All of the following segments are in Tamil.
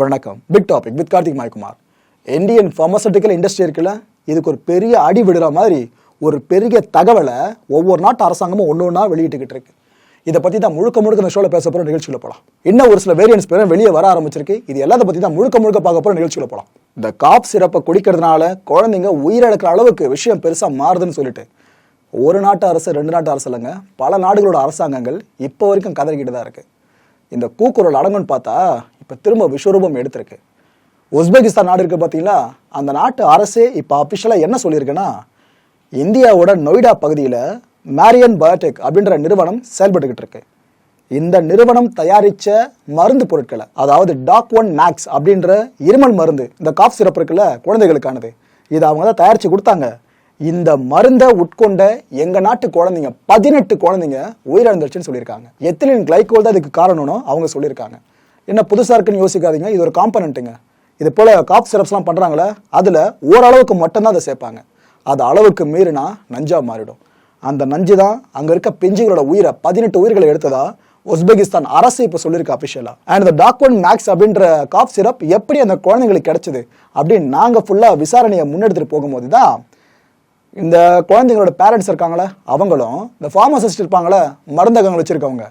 வணக்கம். Big topic with Karthik Maikumar Indian pharmaceutical industry இருக்குல்ல இதுக்கு ஒரு பெரிய அடி விடுற மாதிரி ஒரு பெரிய தகவலை ஒவ்வொரு நாட்டு அரசாங்கமும் ஒன்று ஒன்றா வெளியிட்டுக்கிட்டு இருக்கு. இதை பற்றி தான் முழுக்க முழுக்க இந்த ஷோவில் பேச போகிற நிகழ்ச்சியில் போகலாம் இன்னும் ஒரு சில வேரியன்ஸ் பேரும் வெளியே வர ஆரம்பிச்சிருக்கு. இது எல்லாத்த பற்றி தான் முழுக்க முழுக்க பார்க்க போகிற நிகழ்ச்சியில் போகலாம் இந்த காப் சிறப்பை குடிக்கிறதுனால குழந்தைங்க உயிரிழக்கிற அளவுக்கு விஷயம் பெருசாக மாறுதுன்னு சொல்லிட்டு ஒரு நாட்டு அரசு ரெண்டு நாட்டு அரசு இல்லைங்க பல நாடுகளோட அரசாங்கங்கள் இப்போ வரைக்கும் கதறிக்கிட்டு தான் இருக்குது இந்த கூக்குரல் அடங்குன்னு பார்த்தா இப்போ திரும்ப விஸ்வரூபம் எடுத்திருக்கு. உஸ்பெகிஸ்தான் நாடு இருக்கு பார்த்தீங்களா? அந்த நாட்டு அரசே இப்போ அஃபிஷியலாக என்ன சொல்லியிருக்குன்னா இந்தியாவோட நொய்டா பகுதியில் மேரியன் பயோடெக் அப்படின்ற நிறுவனம் செயல்பட்டுக்கிட்டு இருக்கு. இந்த நிறுவனம் தயாரித்த மருந்து பொருட்களை அதாவது டாக் ஒன் மேக்ஸ் அப்படின்ற இருமல் மருந்து இந்த காஃப் சிறப்பு இருக்குல்ல குழந்தைகளுக்கானது இதை அவங்க தான் தயாரித்து கொடுத்தாங்க. இந்த மருந்தை உட்கொண்ட எங்க நாட்டு குழந்தைங்க பதினெட்டு குழந்தைங்க உயிரிழந்துருச்சுன்னு சொல்லியிருக்காங்க. எத்திலின் கிளைகோல் தான் இதுக்கு காரணம்னு அவங்க சொல்லியிருக்காங்க. என்ன புதுசாக இருக்குன்னு யோசிக்காதீங்க இது ஒரு காம்பனண்ட்டுங்க. இது போல காப் சிரப்ஸ்லாம் பண்ணுறாங்களே அதில் ஓரளவுக்கு மட்டும்தான் அதை சேர்ப்பாங்க. அது அளவுக்கு மீறினா நஞ்சா மாறிடும். அந்த நஞ்சு தான் அங்கே இருக்க பிஞ்சுகளோட உயிரை பதினெட்டு உயிர்களை எடுத்ததா உஸ்பெகிஸ்தான் அரசு இப்போ சொல்லியிருக்கு அஃபிஷியலாக அண்ட் இந்த டாக்வன் மேக்ஸ் அப்படின்ற காப் சிரப் எப்படி அந்த குழந்தைங்களுக்கு கிடைச்சது அப்படின்னு நாங்கள் ஃபுல்லாக விசாரணையை முன்னெடுத்துட்டு போகும்போது தான் இந்த குழந்தைங்களோட பேரண்ட்ஸ் இருக்காங்களே அவங்களும் இந்த ஃபார்மசிஸ்ட் இருப்பாங்களே மருந்தகங்கள் வச்சுருக்கவங்க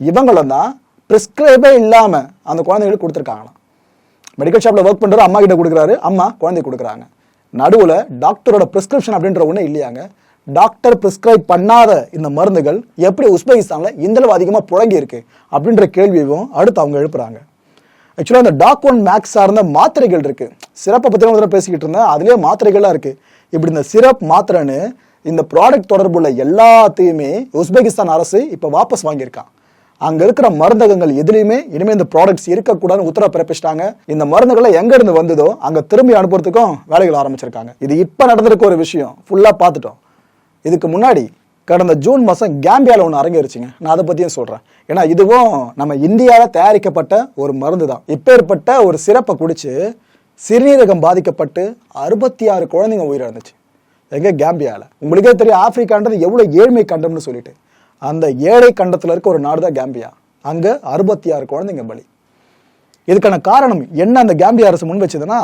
இவங்களும் தான் ப்ரிஸ்கிரைபே இல்லாமல் அந்த குழந்தைங்களுக்கு கொடுத்துருக்காங்களாம். மெடிக்கல் ஷாப்பில் ஒர்க் பண்ணுற அம்மா கிட்ட கொடுக்குறாரு அம்மா குழந்தை கொடுக்குறாங்க. நடுவில் டாக்டரோட ப்ரிஸ்கிரிப்ஷன் அப்படின்ற ஒன்று இல்லையாங்க. டாக்டர் ப்ரிஸ்கிரைப் பண்ணாத இந்த மருந்துகள் எப்படி உஸ்பெகிஸ்தானில் இந்தளவு அதிகமாக புழங்கி இருக்கு அப்படின்ற கேள்வியும் அடுத்து அவங்க எழுப்புறாங்க. ஆக்சுவலாக அந்த டாக் ஒன் மேக்ஸ் சார்ந்த மாத்திரைகள் இருக்குது சிறப்பை பற்றி பேசிக்கிட்டு இருந்தேன் அதுலேயே மாத்திரைகள்லாம் இருக்குது இப்படி இந்த சிரப் மாத்திரைன்னு இந்த ப்ராடக்ட் தொடர்புள்ள எல்லாத்தையுமே உஸ்பெகிஸ்தான் அரசு இப்போ வாபஸ் வாங்கியிருக்கான். அங்க இருக்கிற மருந்தகங்கள் எதுலையுமே இனிமே இந்த ப்ராடக்ட்ஸ் இருக்கக்கூடாதுன்னு உத்தரவு பிறப்பிச்சிட்டாங்க. இந்த மருந்துகளை எங்க இருந்து வந்ததோ அங்க திரும்பி அனுப்புறதுக்கும் வேலைகள் ஆரம்பிச்சிருக்காங்க. இது இப்ப நடந்திருக்க ஒரு விஷயம். ஃபுல்லா பார்த்துட்டோம். இதுக்கு முன்னாடி கடந்த ஜூன் மாதம் கேம்பியாவில் ஒன்று அரங்கேறிச்சிங்க. நான் அதை பற்றியும் சொல்கிறேன் ஏன்னா இதுவும் நம்ம இந்தியாவில் தயாரிக்கப்பட்ட ஒரு மருந்து தான் இப்பேற்பட்ட ஒரு சிறப்பை குடிச்சு சிறுநீரகம் பாதிக்கப்பட்டு அறுபத்தி ஆறு குழந்தைங்க உயிரிழந்துச்சு. எங்கே? கேம்பியாவில் உங்களுக்கே தெரியும் ஆப்பிரிக்கான்றது எவ்வளோ ஏழ்மை கண்டம்னு சொல்லிட்டு. அந்த ஏழை கண்டத்தில் இருக்க ஒரு நாடு தான் கேம்பியா. அங்கே அறுபத்தி ஆறு குழந்தைங்க பலி. இதுக்கான காரணம் என்ன? அந்த கேம்பியா அரசு முன் வச்சதுன்னா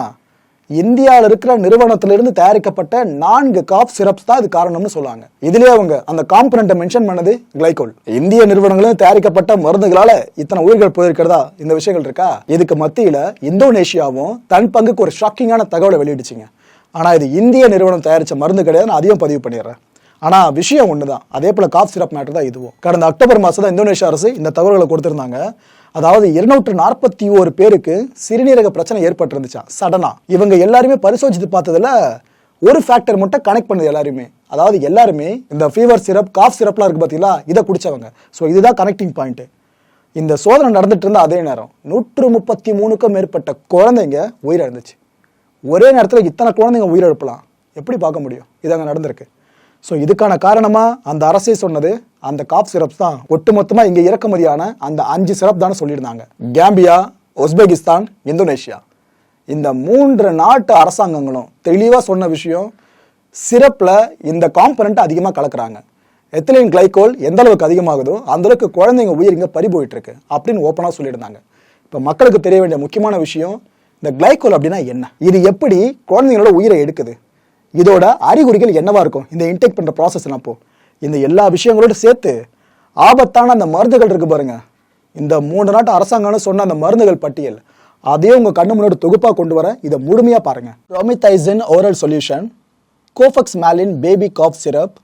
இந்தியாவில் இருக்கிற நிறுவனத்திலிருந்து தயாரிக்கப்பட்ட நான்கு காப் சிரப்ஸ் தான் இது காரணம்னு சொல்லுவாங்க இதுலயே அவங்க அந்த காம்பனண்ட்டை மென்ஷன் பண்ணது கிளைகோல் இந்திய நிறுவனங்களும் தயாரிக்கப்பட்ட மருந்துகளால இத்தனை உயிர்கள் போயிருக்கிறதா? இந்த விஷயங்கள் இருக்கா? இதுக்கு மத்தியில இந்தோனேஷியாவும் தன் பங்குக்கு ஒரு ஷாக்கிங்கான தகவலை வெளியிடுச்சுங்க. ஆனா இது இந்திய நிறுவனம் தயாரிச்ச மருந்து கிடையாது நான் அதையும் பதிவு பண்ணிடுறேன். ஆனா விஷயம் ஒண்ணுதான். அதே போல காப் சிரப் மேட்டர் தான் இதுவும். கடந்த அக்டோபர் மாசம் தான் இந்தோனேஷியா அரசு இந்த தகவல்களை கொடுத்திருந்தாங்க. அதாவது இருநூற்று நாற்பத்தி ஒரு பேருக்கு சிறுநீரக பிரச்சனை ஏற்பட்டிருந்துச்சா? சடனா இவங்க எல்லாருமே பரிசோதித்து பார்த்ததுல ஒரு ஃபேக்டர் மட்டும் கனெக்ட் பண்ணுது எல்லாருமே. அதாவது எல்லாருமே இந்த ஃபீவர் சிரப் காஃப் சிரப்லாம் இருக்கு பார்த்தீங்களா இதை குடிச்சவங்க. ஸோ இதுதான் கனெக்டிங் பாயிண்ட்டு இந்த சோதனை நடந்துட்டு இருந்த அதே நேரம் நூற்று முப்பத்தி மூணுக்கும் மேற்பட்ட குழந்தைங்க உயிரிழந்துச்சு. ஒரே நேரத்தில் இத்தனை குழந்தைங்க உயிரிழப்பலாம். எப்படி பார்க்க முடியும்? இது அங்கே நடந்திருக்கு. ஸோ இதுக்கான காரணமாக அந்த அரசே சொன்னது அந்த காப் சிரப்ஸ் தான். ஒட்டுமொத்தமாக இங்கே இறக்குமதியான அந்த அஞ்சு சிரப் தானே சொல்லியிருந்தாங்க. Gambia Uzbekistan Indonesia. இந்த மூன்று நாட்டு அரசாங்கங்களும் தெளிவாக சொன்ன விஷயம் சிரப்பில் இந்த காம்பனண்ட் அதிகமாக கலக்குறாங்க. எத்திலின் கிளைகோல் எந்த அளவுக்கு அதிகமாகுதோ அந்தளவுக்கு குழந்தைங்க உயிர் இங்கே பறி போயிட்டுருக்கு அப்படின்னு ஓப்பனாக சொல்லியிருந்தாங்க. இப்போ மக்களுக்கு தெரிய வேண்டிய முக்கியமான விஷயம் இந்த கிளைகோல் அப்படின்னா என்ன? இது எப்படி குழந்தைங்களோட உயிரை எடுக்குது? இதோட அறிகுறிகள் என்னவா இருக்கும்? இந்த இன்டேக் பண்ற ப்ராசஸ் அப்போ இந்த எல்லா விஷயங்களோட சேர்த்து ஆபத்தான அந்த மருந்துகள் இருக்கு பாருங்க. இந்த மூன்று நாட்டு அரசாங்கம்னு சொன்ன அந்த மருந்துகள் பட்டியல் அதையும் உங்க கண்ணு முன்னாடி தொகுப்பா கொண்டு வர இதை முழுமையா பாருங்க. Promethazine oral solution Kofexmalin baby cough syrup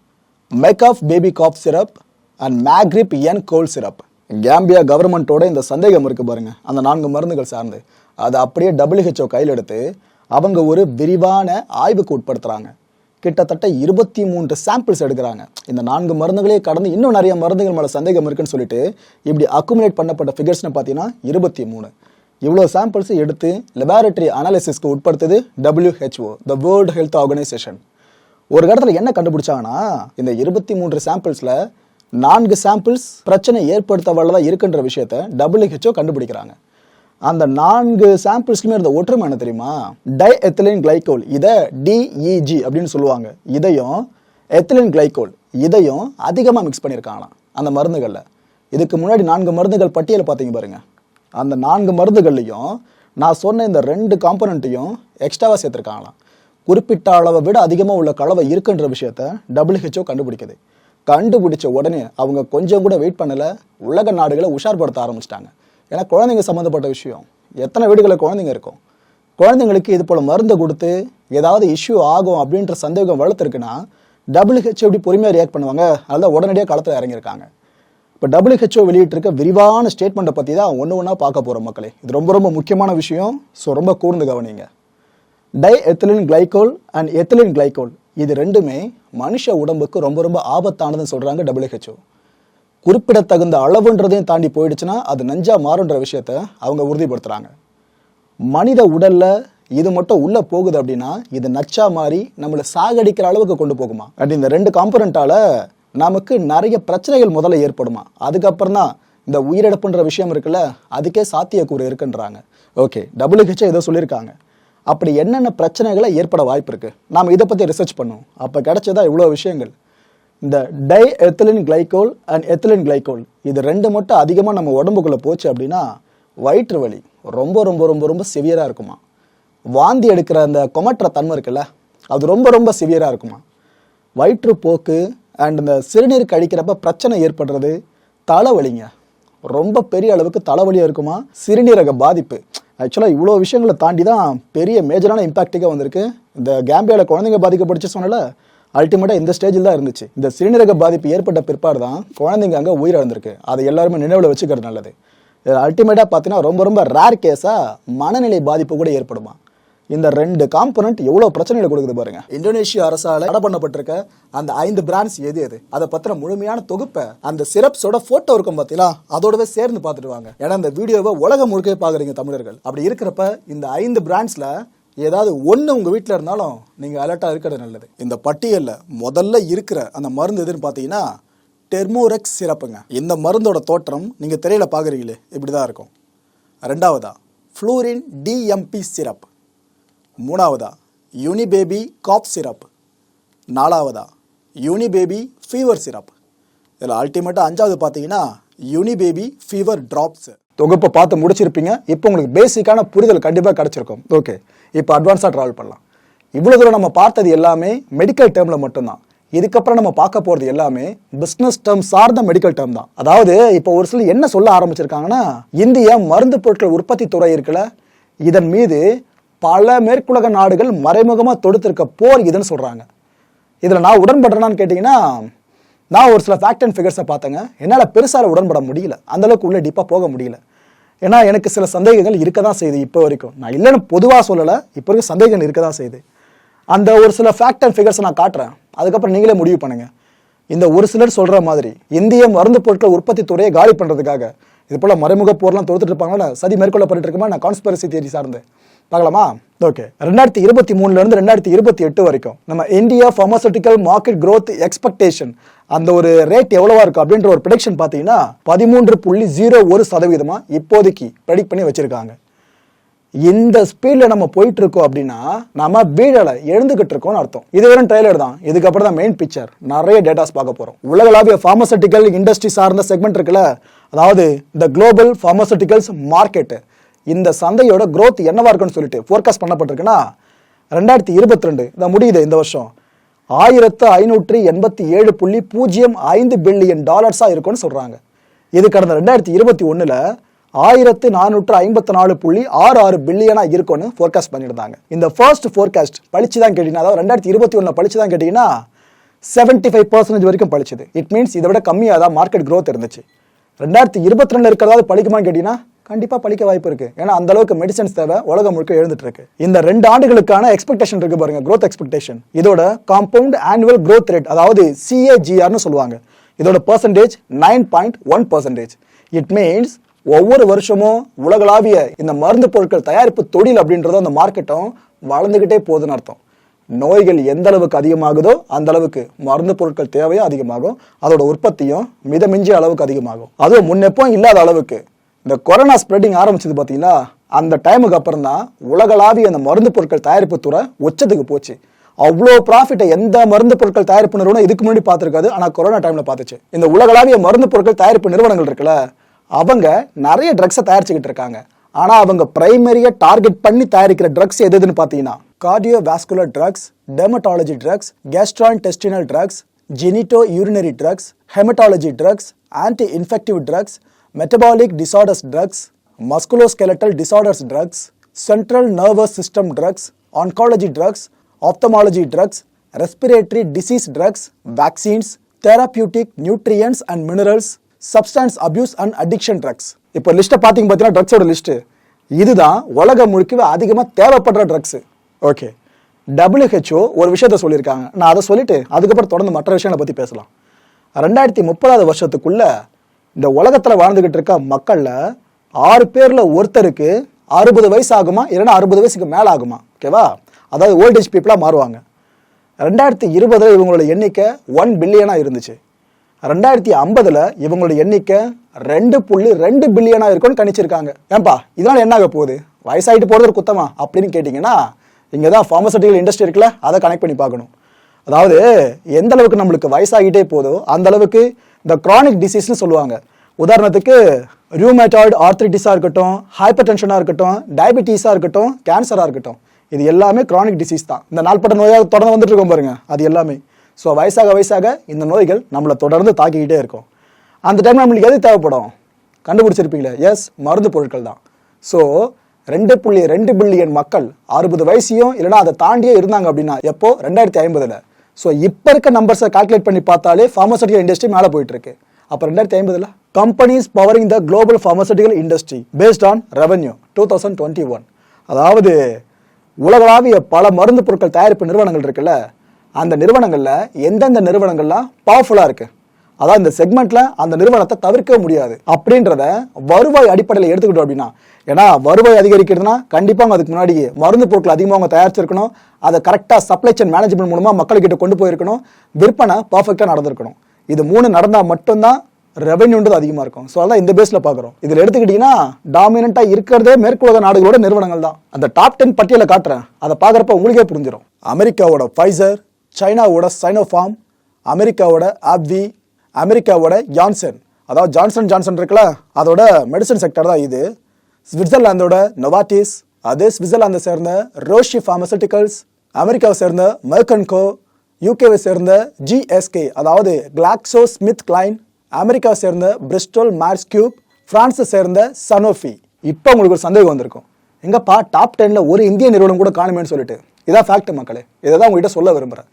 Meckoff baby cough syrup and Magrip N cold syrup Gambia கவர்மெண்ட்டோட இந்த சந்தேகம் இருக்கு பாருங்க. அந்த நான்கு மருந்துகள் சார்ந்து. அதை அப்படியே டபிள்யூஹெச்ஓ கையில் எடுத்து அவங்க ஒரு விரிவான ஆய்வுக்கு உட்படுத்துகிறாங்க கிட்டத்தட்ட இருபத்தி மூன்று சாம்பிள்ஸ் எடுக்கிறாங்க. இந்த நான்கு மருந்துகளே கடந்து இன்னும் நிறைய மருந்துகள் மேலே சந்தேகம் இருக்குன்னு சொல்லிட்டு இப்படி அக்குமுலேட் பண்ணப்பட்ட ஃபிகர்ஸ்னு பார்த்தீங்கன்னா இருபத்தி மூணு. இவ்வளோ சாம்பிள்ஸ் எடுத்து லெபார்டரி அனாலிசிஸ்க்கு உட்படுத்துது WHO the world health organisation ஒரு இடத்துல என்ன கண்டுபிடிச்சாங்கன்னா இந்த இருபத்தி மூன்று சாம்பிள்ஸில் நான்கு சாம்பிள்ஸ் பிரச்சனை ஏற்படுத்த வல்லதாக இருக்குன்ற விஷயத்த டபிள்யூஹெச்ஓ கண்டுபிடிக்கிறாங்க. அந்த நான்கு சாம்பிள்ஸ்க்குமே இருந்த ஒற்றுமை என்ன தெரியுமா? டை எத்திலின் கிளைகோல் இதை டிஇஜி அப்படின்னு சொல்லுவாங்க. இதையும் எத்திலின் கிளைகோல் இதையும் அதிகமாக மிக்ஸ் பண்ணியிருக்காங்களாம். அந்த மருந்துகளில். இதுக்கு முன்னாடி நான்கு மருந்துகள் பட்டியலை பார்த்தீங்க பாருங்கள் அந்த நான்கு மருந்துகள்லையும் நான் சொன்ன இந்த ரெண்டு காம்பனண்ட்டையும் எக்ஸ்ட்ராவாக சேர்த்துருக்காங்களாம். குறிப்பிட்ட அளவை விட அதிகமாக உள்ள கலவை இருக்குன்ற விஷயத்த டபிள்யூஹெச்ஓ கண்டுபிடிக்குது. கண்டுபிடிச்ச உடனே அவங்க கொஞ்சம் கூட வெயிட் பண்ணல. உலக நாடுகளை உஷார்படுத்த ஆரம்பிச்சிட்டாங்க. ஏன்னா குழந்தைங்க சம்மந்தப்பட்ட விஷயம். எத்தனை வீடுகளில் குழந்தைங்க இருக்கும்? குழந்தைங்களுக்கு இது போல் மருந்து கொடுத்து ஏதாவது இஷ்யூ ஆகும் அப்படின்ற சந்தேகம் வளர்த்துருக்குன்னா டபிள்யூஹெச் எப்படி பொறுமையாக ரியாக்ட் பண்ணுவாங்க? அதில் உடனடியாக களத்தில் இறங்கியிருக்காங்க. இப்போ டபிள்யூஹெச்ஓ வெளியிட்டிருக்க விரிவான ஸ்டேட்மெண்ட்டை பற்றி தான் ஒன்று ஒன்றா பார்க்க போகிறோம் மக்களே. இது ரொம்ப ரொம்ப முக்கியமான விஷயம். ஸோ ரொம்ப கூர்ந்து கவனிங்க. Diethylene glycol and ethylene glycol இது ரெண்டுமே மனுஷ உடம்புக்கு ரொம்ப ரொம்ப ஆபத்தானதுன்னு சொல்கிறாங்க டபிள்யூஹெச்ஓ குறிப்பிடத்தகுந்த அளவுன்றதையும் தாண்டி போயிடுச்சுன்னா அது நஞ்சா மாறுன்ற விஷயத்த அவங்க உறுதிப்படுத்துகிறாங்க மனித உடல்ல இது மட்டும் உள்ள போகுது அப்படின்னா இது நச்சா மாறி நம்மளை சாகடிக்கிற அளவுக்கு கொண்டு போகுமா? அப்படி இந்த ரெண்டு காம்பனண்டால நமக்கு நிறைய பிரச்சனைகள் முதல்ல ஏற்படுமா? அதுக்கப்புறம் தான் இந்த உயிரிழப்புன்ற விஷயம் இருக்குல்ல அதுக்கே சாத்தியக்கூறு இருக்குன்றாங்க. ஓகே WHO ஏதோ சொல்லியிருக்காங்க. அப்படி என்னென்ன பிரச்சனைகளை ஏற்பட வாய்ப்பு இருக்கு? நாம இதை பத்தி ரிசர்ச் பண்ணுவோம். அப்ப கிடைச்சதா இவ்வளோ விஷயங்கள். இந்த diethylene glycol and ethylene glycol இது ரெண்டு மட்டும் அதிகமாக நம்ம உடம்புக்குள்ளே போச்சு அப்படின்னா வயிற்று வலி ரொம்ப ரொம்ப ரொம்ப ரொம்ப சிவியராக இருக்குமா? வாந்தி எடுக்கிற அந்த கொமட்டுற தன்மை இருக்குல்ல அது ரொம்ப ரொம்ப சிவியராக இருக்குமா? வயிற்றுப்போக்கு அண்ட் இந்த சிறுநீர் கழிக்கிறப்ப பிரச்சனை ஏற்படுறது தலைவலிங்க. ரொம்ப பெரிய அளவுக்கு தலைவலியாக இருக்குமா? சிறுநீரக பாதிப்பு. ஆக்சுவலாக இவ்வளோ விஷயங்களை தாண்டி தான் பெரிய மேஜரான இம்பாக்டிக்காக வந்திருக்கு. இந்த கேம்பியாவில் குழந்தைங்க பாதிக்கப்பட்டுச்சு சொன்னல அல்டிமேட்டாக இந்த ஸ்டேஜில் தான் இருந்துச்சு. இந்த சிறுநீரக பாதிப்பு ஏற்பட்ட பிற்பாடு தான் குழந்தைங்க அங்கே உயிரிழந்திருக்கு. அதை எல்லாருமே நினைவில் வச்சுக்கிறது நல்லது. இதில் அல்டிமேட்டாக பார்த்தீங்கன்னா ரொம்ப ரொம்ப ரேர் கேஸாக மனநிலை பாதிப்பு கூட ஏற்படுமா? இந்த ரெண்டு காம்பனண்ட் எவ்வளோ பிரச்சனைகளை கொடுக்குது பாருங்க. இந்தோனேஷியா அரசால தடை பண்ணப்பட்டிருக்க அந்த ஐந்து பிராண்ட்ஸ் எது எது? அதை பத்தின முழுமையான தொகுப்பை அந்த சிரப்ஸோட போட்டோ இருக்கும் பார்த்தீங்களா? அதோடவே சேர்ந்து பார்த்துட்டு வாங்க. ஏன்னா இந்த வீடியோவை உலகம் முழுக்க பார்க்குறீங்க தமிழர்கள். அப்படி இருக்கிறப்ப இந்த ஐந்து பிராண்ட்ஸில் ஏதாவது ஒன்று உங்கள் வீட்டில் இருந்தாலும் நீங்கள் அலர்ட்டாக இருக்கிறது நல்லது. இந்த பட்டியலில் முதல்ல இருக்கிற அந்த மருந்து எதுன்னு பார்த்தீங்கன்னா டெர்மோரெக்ஸ் சிறப்புங்க. இந்த மருந்தோட தோற்றம் நீங்கள் திரையில் பார்க்குறீங்களே இப்படி தான் இருக்கும். ரெண்டாவதா ஃப்ளூரின் டிஎம்பி சிரப் மூணாவதா யூனிபேபி காப் சிரப் நாலாவதா யூனிபேபி ஃபீவர் சிரப் இதில் அல்டிமேட்டாக அஞ்சாவது பார்த்தீங்கன்னா யூனிபேபி ஃபீவர் ட்ராப்ஸு தொகுப்பை பார்த்து முடிச்சிருப்பீங்க. இப்போ உங்களுக்கு பேசிக்கான புரிதல் கண்டிப்பாக கிடச்சிருக்கும். ஓகே இப்போ அட்வான்ஸாக ட்ராவல் பண்ணலாம். இவ்வளோ தூரம் நம்ம பார்த்தது எல்லாமே மெடிக்கல் டேர்மில் மட்டும்தான். இதுக்கப்புறம் நம்ம பார்க்க போகிறது எல்லாமே பிஸ்னஸ் டேர்ம் சார்ந்த மெடிக்கல் டேர்ம் தான். அதாவது இப்போ ஒரு சிலர் என்ன சொல்ல ஆரம்பிச்சிருக்காங்கன்னா இந்திய மருந்து பொருட்கள் உற்பத்தி துறை இருக்கல இதன் மீது பல மேற்குலக நாடுகள் மறைமுகமாக தொடுத்திருக்க போர் இதுன்னு சொல்கிறாங்க இதில் நான் உடன்படுறேனான்னு கேட்டிங்கன்னா நான் ஒரு சில ஃபேக்ட் அண்ட் ஃபிகர்ஸை பார்த்தேங்க. என்னால் பெருசால உடன்பட முடியல. அந்தளவுக்கு உள்ளே டீப்பாக போக முடியல. ஏன்னா எனக்கு சில சந்தேகங்கள் இருக்க தான் செய்யுது இப்போ வரைக்கும். நான் இல்லைன்னு பொதுவாக சொல்லலை இப்போ வரைக்கும் சந்தேகங்கள் இருக்க தான் செய்யுது அந்த ஒரு சில ஃபேக்ட் அண்ட் ஃபிகர்ஸை நான் காட்டுறேன். அதுக்கப்புறம் நீங்களே முடிவு பண்ணுங்கள் இந்த ஒரு சிலர் சொல்கிற மாதிரி இந்திய மருந்து பொருட்கள் உற்பத்தி துறையை காலி பண்ணுறதுக்காக இது போல் மறைமுக போர்லாம் தொடுத்துட்டு இருப்பாங்களா சதி மேற்கொள்ளப்பட்டு இருக்குமா? நான் கான்ஸ்பரசி தியரி சார்ந்து. பார்க்கலாமா? ஓகே ரெண்டாயிரத்தி இருபத்தி மூணுலேருந்து ரெண்டாயிரத்தி இருபத்தி எட்டு வரைக்கும் நம்ம India pharmaceutical market growth expectation அந்த ஒரு ரேட் எவ்வளவா இருக்கும் அப்படின்ற ஒரு ப்ரடிக்ஷன் பார்த்தீங்கன்னா பதிமூன்று புள்ளி ஜீரோ ஒரு சதவீதமாக இப்போதைக்கு ப்ரெடிக்ட் பண்ணி வச்சிருக்காங்க. இந்த ஸ்பீட்ல நம்ம போயிட்டு இருக்கோம் அப்படின்னா நம்ம வீடல எழுந்துகிட்டு இருக்கோம்னு அர்த்தம். இது வெறும் ட்ரைலர் தான். இதுக்கப்புறம் தான் மெயின் பிக்சர் நிறைய டேட்டாஸ் பார்க்க போறோம். உலகளாவிய பார்மசூட்டிக்கல் இண்டஸ்ட்ரி சார்ந்த செக்மெண்ட் இருக்குல்ல அதாவது இந்த குளோபல் பார்மசூட்டிக்கல்ஸ் மார்க்கெட் இந்த சந்தையோட க்ரோத் என்னவா இருக்குன்னு சொல்லிட்டு ஃபோர்காஸ்ட் பண்ணப்பட்டிருக்குன்னா ரெண்டாயிரத்தி இருபத்தி ரெண்டு இதை முடியுது இந்த வருஷம். ஆயிரத்து ஐநூற்றி எண்பத்தி ஏழு புள்ளி பூஜ்ஜியம் ஐந்து பில்லியன் டாலர்ஸாக இருக்கும்னு சொல்கிறாங்க இது கடந்த ரெண்டாயிரத்தி இருபத்தி ஒன்றில் ஆயிரத்து நானூற்று ஐம்பத்தி நாலு புள்ளி ஆறு ஆறு பில்லியனாக இருக்கும்னு ஃபோர்காஸ்ட் பண்ணியிருந்தாங்க. இந்த ஃபர்ஸ்ட் ஃபோர்காஸ்ட் பழிச்சு தான் கேட்டீங்கன்னா அதாவது ரெண்டாயிரத்தி இருபத்தி ஒன்றில் பழிச்சு தான் கேட்டிங்கன்னா செவன்ட்டி ஃபைவ் பர்சன்டேஜ் வரைக்கும் பழிச்சுது இட் மீன்ஸ் இதை விட கம்மியாக தான் மார்க்கெட் க்ரோத் இருந்துச்சு. ரெண்டாயிரத்தி இருபத்தி ரெண்டு இருக்கிறதாவது பழிக்குமான்னு கேட்டிங்கன்னா கண்டிப்பாக பழிக்க வாய்ப்பு இருக்குது ஏன்னா அந்த அளவுக்கு மெடிசன்ஸ் தேவை உலகம் முழுக்க எழுந்துட்டு இருக்கு இந்த ரெண்டு ஆண்டுகளுக்கான எக்ஸ்பெக்டேஷன் இருக்கு பாருங்க க்ரோத் எக்ஸ்பெக்டேஷன் இதோட காம்பவுண்ட் ஆனுவல் க்ரோத் ரேட் அதாவது சிஏஜிஆர்னு சொல்லுவாங்க. இதோட percentage nine point one percentage it means ஒவ்வொரு வருஷமும் உலகளாவிய இந்த மருந்து பொருட்கள் தயாரிப்பு தொழில் அப்படின்றதும் அந்த மார்க்கெட்டும் வளர்ந்துக்கிட்டே போகுதுன்னு அர்த்தம். நோய்கள் எந்த அளவுக்கு அதிகமாகுதோ அந்த அளவுக்கு மருந்து பொருட்கள் தேவையும் அதிகமாகும். அதோட உற்பத்தியும் மிதமிஞ்சிய அளவுக்கு அதிகமாகும். அதுவும் முன்னெப்போ இல்லாத அளவுக்கு இந்த கொரோனா ஸ்ப்ரெட்டிங் ஆரம்பிச்சது பார்த்தீங்களா அந்த டைமுக்கு அப்புறம் தான் உலகளாவிய அந்த மருந்து பொருட்கள் தயாரிப்பு துறை உச்சத்துக்கு போச்சு. அவ்வளோ ப்ராஃபிட்டை எந்த மருந்து பொருட்கள் தயாரிப்பு நிறுவனம் இதுக்கு முன்னாடி பார்த்துருக்காது ஆனால் கொரோனா டைமில் பார்த்துச்சு. இந்த உலகளாவிய மருந்து பொருட்கள் தயாரிப்பு நிறுவனங்கள் இருக்குல்ல அவங்க நிறைய ட்ரக்ஸை தயாரிச்சுக்கிட்டு இருக்காங்க. ஆனால் அவங்க பிரைமரியை டார்கெட் பண்ணி தயாரிக்கிற ட்ரக்ஸ் எது எதுன்னு பார்த்தீங்கன்னா cardiovascular drugs dermatology drugs gastrointestinal drugs genitourinary drugs haematology drugs anti infective drugs metabolic disorders drugs musculoskeletal disorders drugs central nervous system drugs oncology drugs ophthalmology drugs respiratory disease drugs vaccines therapeutic nutrients and minerals substance abuse and addiction drugs இப்போ லிஸ்ட்டை பார்த்திங்க பார்த்தீங்கன்னா ட்ரக்ஸோட லிஸ்ட்டு இதுதான் உலகம் முழுக்கவே அதிகமாக தேவைப்படுற ட்ரக்ஸு ஓகே டபிள்யூஹெச்ஓ ஒரு விஷயத்த சொல்லியிருக்காங்க. நான் அதை சொல்லிட்டு அதுக்கப்புறம் தொடர்ந்து மற்ற விஷயங்களை பற்றி பேசலாம். ரெண்டாயிரத்தி முப்பதாவது வருஷத்துக்குள்ளே இந்த உலகத்தில் வாழ்ந்துகிட்டு இருக்க மக்களில் ஆறு பேரில் ஒருத்தருக்கு அறுபது வயசு ஆகுமா? இல்லைன்னா அறுபது வயசுக்கு மேலே ஆகுமா? ஓகேவா அதாவது ஓல்டேஜ் பீப்புளாக மாறுவாங்க. ரெண்டாயிரத்தி இருபதுல இவங்களோட எண்ணிக்கை ஒன் பில்லியனாக இருந்துச்சு. ரெண்டாயிரத்தி ஐம்பதுல இவங்களோட எண்ணிக்கை ரெண்டு புள்ளி ரெண்டு பில்லியனாக இருக்கும்னு கணிச்சிருக்காங்க. ஏன்பா? இதனால என்ன ஆக போகுது? வயசாகிட்டு போகிறது ஒரு குத்தமா? அப்படின்னு கேட்டிங்கன்னா இங்கே தான் ஃபார்மசூட்டிக்கல் இண்டஸ்ட்ரி இருக்குல்ல அதை கனெக்ட் பண்ணி பார்க்கணும். அதாவது எந்த அளவுக்கு நம்மளுக்கு வயசாகிட்டே போதோ அந்த அளவுக்கு இந்த க்ரானிக் டிசீஸ்னு சொல்லுவாங்க. உதாரணத்துக்கு ரியூமேட்டாய்டு ஆர்த்ரிட்டிஸாக இருக்கட்டும் ஹைப்பர் டென்ஷனாக இருக்கட்டும் டயபிட்டிஸாக இருக்கட்டும் கேன்சராக இருக்கட்டும். இது எல்லாமே க்ரானிக் டிசீஸ் தான். இந்த நாள்பட்ட நோயாக தொடர்ந்து வந்துட்டு இருக்கோம் பாருங்க அது எல்லாமே. ஸோ வயசாக வயசாக இந்த நோய்கள் நம்மளை தொடர்ந்து தாக்கிக்கிட்டே இருக்கும். அந்த டைம் நம்மளுக்கு எது தேவைப்படும்? கண்டுபிடிச்சிருப்பீங்களே? எஸ் மருந்து பொருட்கள் தான். ஸோ ரெண்டு புள்ளி ரெண்டு பில்லியன் மக்கள் அறுபது வயசையும் இல்லைன்னா அதை தாண்டியே இருந்தாங்க அப்படின்னா எப்போ? ரெண்டாயிரத்தி ஐம்பதில். ஸோ இப்போ இருக்க நம்பர்ஸை கால்குலேட் பண்ணி பார்த்தாலே ஃபார்மசூட்டிக்கல் இண்டஸ்ட்ரி மேலே போயிட்டு இருக்கு அப்போ ரெண்டாயிரத்தி ஐம்பதுல companies powering the global pharmaceutical industry based on revenue two thousand twenty one அதாவது உலகளாவிய பல மருந்து பொருட்கள் தயாரிப்பு நிறுவனங்கள் இருக்குல்ல அந்த நிறுவனங்களில் எந்தெந்த நிறுவனங்கள்லாம் பவர்ஃபுல்லாக இருக்கு? அதான் இந்த செக்மெண்ட்ல அந்த நிறுவனத்தை தவிர்க்க முடியாது. அப்படின்றத வருவாய் அடிப்படையில் எடுத்துக்கிட்டோம் அப்படின்னா ஏன்னா வருவாய் அதிகரிக்கிறதுனா கண்டிப்பாக அவங்க அதுக்கு முன்னாடி மருந்து பொருட்கள் அதிகமாக அவங்க தயாரிச்சிருக்கணும். அதை கரெக்டாக சப்ளை செயின் மேனேஜ்மெண்ட் மூலமாக மக்கள்கிட்ட கொண்டு போயிருக்கணும். விற்பனை பர்ஃபெக்டாக நடந்திருக்கணும். இது மூணு நடந்தால் மட்டும்தான் ரெவென்யூன்றது அதிகமாக இருக்கும். ஸோ அதான் இந்த பேஸில் பார்க்குறோம். இதில் எடுத்துக்கிட்டிங்கன்னா டாமினண்ட்டாக இருக்கிறதே மேற்குலக நாடுகளோட நிறுவனங்கள் தான். அந்த டாப் டென் பட்டியலை காட்டுறேன். அதை பார்க்குறப்ப உங்களுக்கே புரிஞ்சிடும் அமெரிக்காவோட ஃபைசர் சைனாவோட சைனோஃபார்ம் அமெரிக்காவோட ஆப்வி அமெரிக்காவோட ஜான்சன் அதாவது ஜான்சன் ஜான்சன் இருக்குல்ல அதோட மெடிசன் செக்டர் தான் இது. சுவிட்சர்லாந்தோட நொவாட்டிஸ் அதே சுவிட்சர்லாந்தை சேர்ந்த ரோஷி ஃபார்மசூட்டிகல்ஸ் அமெரிக்காவை சேர்ந்த மெர்கன்கோ யூகேவை சேர்ந்த ஜிஎஸ்கே அதாவது கிளாக்ஸோ ஸ்மித் கிளைன் அமெரிக்காவை சேர்ந்த பிரிஸ்டோல் மார்ஸ் கியூப் ஃப்ரான்ஸை சேர்ந்த சனோஃபி இப்போ உங்களுக்கு ஒரு சந்தேகம் வந்திருக்கும். எங்கப்பா டாப் டென்னில் ஒரு இந்திய நிறுவனம் கூட காணுமேன்னு சொல்லிட்டு. இதான் ஃபேக்ட் மக்களே. இதை தான் உங்ககிட்ட சொல்ல விரும்புகிறேன்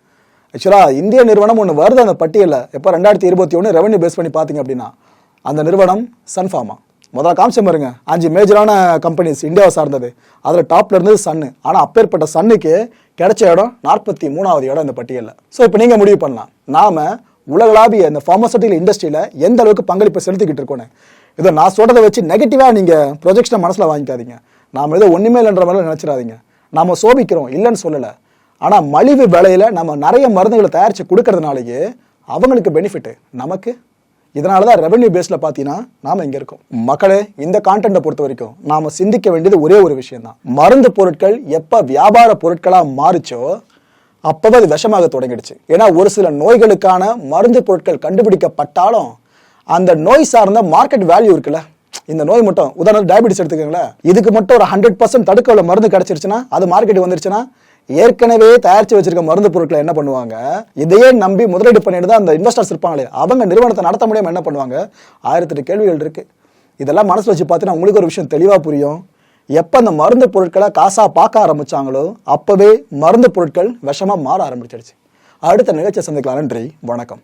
ஆக்சுவலாக இந்திய நிறுவனம் ஒன்று வருது அந்த பட்டியலில். எப்போ ரெண்டாயிரத்தி இருபத்தி ஒன்று ரெவன்யூ பேஸ் பண்ணி பார்த்தீங்க அப்படின்னா அந்த நிறுவனம் சன்ஃபார்மா முதல்ல காமிச்சம் பாருங்க. அஞ்சு மேஜரான கம்பெனிஸ் இந்தியாவை சார்ந்தது. அதில் டாப்ல இருந்தது சன்னு ஆனால் அப்பேற்பட்ட சன்னுக்கு கிடைச்ச இடம் நாற்பத்தி மூணாவது இடம் இந்த பட்டியலில். ஸோ இப்போ நீங்கள் முடிவு பண்ணலாம். நாம உலகளாவிய இந்த ஃபார்மசூட்டிக்கல் இண்டஸ்ட்ரியில் எந்த அளவுக்கு பங்களிப்பு செலுத்திக்கிட்டு இருக்கோன்னு. இதை நான் சொல்கிறத வச்சு நெகட்டிவாக நீங்கள் ப்ரொஜெக்ஷனை மனசில் வாங்கிக்காதீங்க. நாம் ஏதோ ஒன்றுமே இல்லைன்ற மாதிரி நினச்சிடாதீங்க. நாம் சோபிக்கிறோம் இல்லைன்னு சொல்லலை. ஆனால் மலிவு விலையில் நம்ம நிறைய மருந்துகளை தயாரித்து கொடுக்கறதுனாலயே அவங்களுக்கு பெனிஃபிட்டு நமக்கு இதனால தான் ரெவென்யூ பேஸில் பார்த்தீங்கன்னா நாம் இங்கே இருக்கோம். மக்களே இந்த கான்டென்ட்டை பொறுத்த வரைக்கும் நாம் சிந்திக்க வேண்டியது ஒரே ஒரு விஷயம் தான் மருந்து பொருட்கள் எப்போ வியாபார பொருட்களாக மாறுச்சோ அப்போவே அது விஷமாக தொடங்கிடுச்சு. ஏன்னா ஒரு சில நோய்களுக்கான மருந்து பொருட்கள் கண்டுபிடிக்கப்பட்டாலும் அந்த நோய் சார்ந்த மார்க்கெட் வேல்யூ இருக்குல்ல. இந்த நோய் மட்டும் உதாரணம் டயபிட்டிஸ் எடுத்துக்கோங்களேன். இதுக்கு மட்டும் ஒரு ஹண்ட்ரட் பர்சன்ட் தடுக்க உள்ள மருந்து கிடைச்சிருச்சுன்னா அது மார்க்கெட் வந்துருச்சுன்னா ஏற்கனவே தயாரிச்சு வச்சிருக்க மருந்து பொருட்களை என்ன பண்ணுவாங்க? இதையே நம்பி முதலீடு பண்ணிட்டு தான் அந்த இன்வெஸ்டர்ஸ் இருப்பாங்களே அவங்க நிறுவனத்தை நடத்த முடியாம என்ன பண்ணுவாங்க? ஆயிரத்தெட்டு கேள்விகள் இருக்கு. இதெல்லாம் மனசில் வச்சு பார்த்தீங்கன்னா உங்களுக்கு ஒரு விஷயம் தெளிவா புரியும். எப்ப அந்த மருந்து பொருட்களை காசா பார்க்க ஆரம்பிச்சாங்களோ அப்பவே மருந்து பொருட்கள் விஷமா மாற ஆரம்பிச்சிடுச்சு அடுத்த நிகழ்ச்சியை சந்திக்கலாம். நன்றி. வணக்கம்.